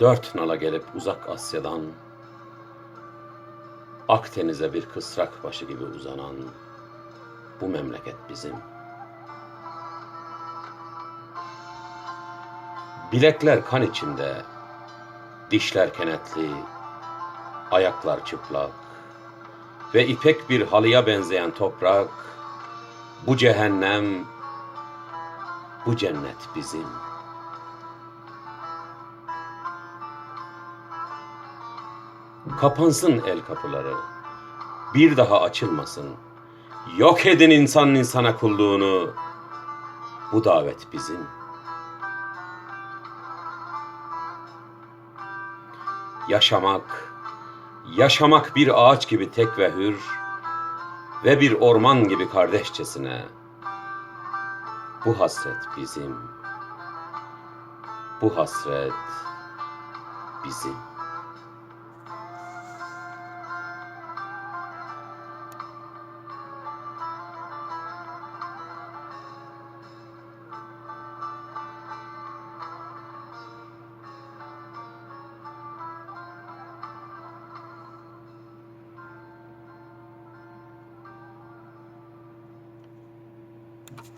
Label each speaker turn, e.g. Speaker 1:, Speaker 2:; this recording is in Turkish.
Speaker 1: Dört nala gelip uzak Asya'dan Akdeniz'e bir kısrak başı gibi uzanan bu memleket bizim. Bilekler kan içinde, dişler kenetli, ayaklar çıplak ve ipek bir halıya benzeyen toprak, bu cehennem, bu cennet bizim. Kapansın el kapıları, bir daha açılmasın. Yok edin insan insana kulluğunu, bu davet bizim. Yaşamak, yaşamak bir ağaç gibi tek ve hür ve bir orman gibi kardeşçesine. Bu hasret bizim. Bu hasret bizim. Thank you.